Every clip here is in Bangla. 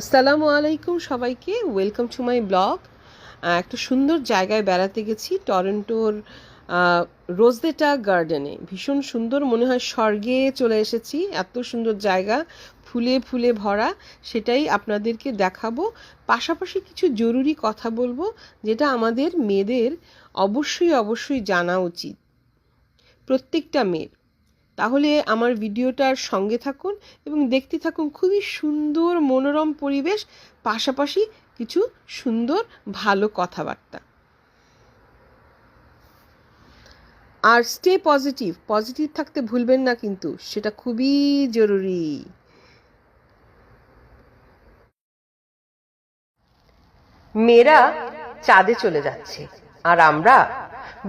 আসসালামু আলাইকুম সবাইকে। ওয়েলকাম টু মাই ব্লগ একটা সুন্দর জায়গায় বেড়াতে গেছি টরন্টোর রোজদেটা গার্ডেনে। ভীষণ সুন্দর, মনে হয় স্বর্গে চলে এসেছি। এত সুন্দর জায়গা, ফুলে ফুলে ভরা, সেটাই আপনাদেরকে দেখাবো। পাশাপাশি কিছু জরুরি কথা বলব, যেটা আমাদের মেয়েদের অবশ্যই অবশ্যই জানা উচিত। প্রত্যেকটা মেয়ের। তাহলে আমার ভিডিওটার সঙ্গে থাকুন এবং দেখতে থাকুন খুবই সুন্দর মনোরম পরিবেশ, পাশাপাশি কিছু সুন্দর, ভালো কথাবার্তা। আর স্টে পজিটিভ পজিটিভ থাকতে ভুলবেন না কিন্তু, সেটা খুবই জরুরি। মেয়েরা চাঁদে চলে যাচ্ছে, আর আমরা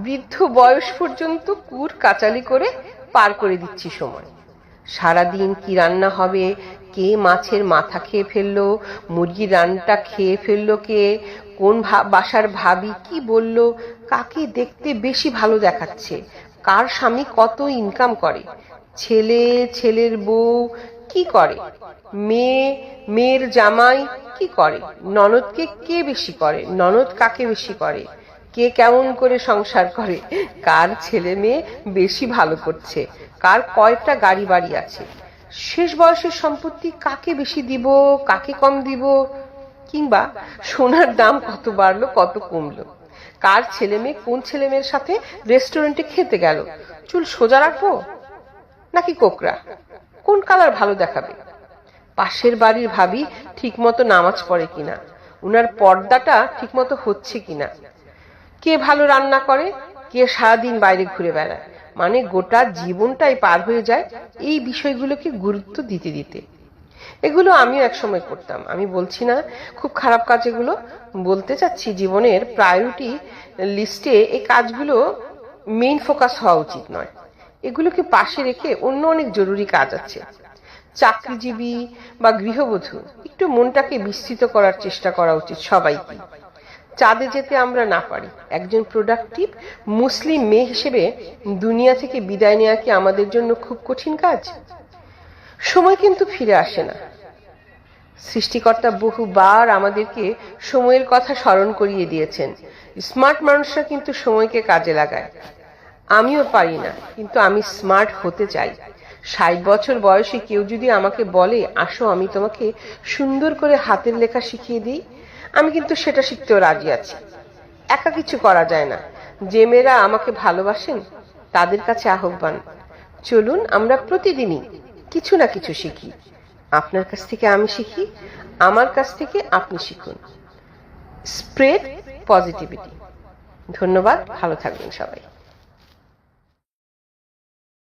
বৃদ্ধ বয়স পর্যন্ত কুর কাচালি করে পার করে দিচ্ছি সময়। সারাদিন কি রান্না হবে? কে মাছের মাথা খেয়ে ফেলল? মুরগির রানটা খেয়ে ফেলল কে? কোন বাসার ভাবি কি বলল? কাকে দেখতে বেশি ভালো দেখাচ্ছে? কার স্বামী কত ইনকাম করে? ছেলে, ছেলের বউ কি করে? মেয়ে, মেয়ের জামাই কি করে? ননদকে কে বেশি করে? ননদ কাকে বেশি করে? কে কেমন করে সংসার করে? কার ছেলে মেয়ে বেশি ভালো করছে? কার কয়টা গাড়ি বাড়ি আছে? শেষ বয়সের সম্পত্তি কাকে বেশি দিব, কাকে কম দিব? কিংবা সোনার দাম কত বাড়লো, কত কমলো? কার ছেলে মেয়ে কোন ছেলে মেয়ের সাথে রেস্টুরেন্টে খেতে গেল? চুল সোজা রাখব? নাকি কোকরা কোন কালার ভালো দেখাবে? পাশের বাড়ির ভাবি ঠিকমতো নামাজ পড়ে কিনা? উনার পর্দাটা ঠিকমতো হচ্ছে কিনা? কে ভালো রান্না করে, কে সারাদিন বাইরে ঘুরে বেড়ায়। মানে গোটা জীবনটাই পার হয়ে যায় এই বিষয়গুলোকে গুরুত্ব দিতে দিতে। এগুলো আমিও একসময় করতাম। আমি বলছি না, খুব খারাপ কাজ এগুলো। বলতে চাচ্ছি জীবনের প্রায়োরিটি লিস্টে এই কাজগুলো মেইন ফোকাস হওয়া উচিত নয়। এগুলোকে পাশে রেখে অন্য অনেক জরুরি কাজ আছে। চাকরিজীবী বা গৃহবধূ, একটু মনটাকে বিস্তৃত করার চেষ্টা করা উচিত সবাইকে। চাঁদে যেতে আমরা না পারি। একজন প্রোডাক্টিভ মুসলিম মেয়ে হিসেবে দুনিয়া থেকে বিদায় নেওয়া কি আমাদের জন্য খুব কঠিন কাজ? সময় কিন্তু ফিরে আসে না। সৃষ্টিকর্তা বহুবার আমাদেরকে সময়ের কথা স্মরণ করিয়ে দিয়েছেন। স্মার্ট মানুষরা কিন্তু সময়কে কাজে লাগায়। আমিও পারি না, কিন্তু আমি স্মার্ট হতে চাই। ষাট বছর বয়সে কেউ যদি আমাকে বলে, আসো, আমি তোমাকে সুন্দর করে হাতের লেখা শিখিয়ে দিই। আমি কিন্তু সেটা শিখতেও রাজি আছি। একা কিছু করা যায় না। যে মেয়েরা আমাকে ভালোবাসেন, তাদের কাছে আহ্বান, চলুন, আমরা প্রতিদিনই কিছু না কিছু শিখি। আপনার কাছ থেকে আমি শিখি, আমার কাছ থেকে আপনি শিখুন। Spread positivity. ধন্যবাদ, ভালো থাকবেন সবাই।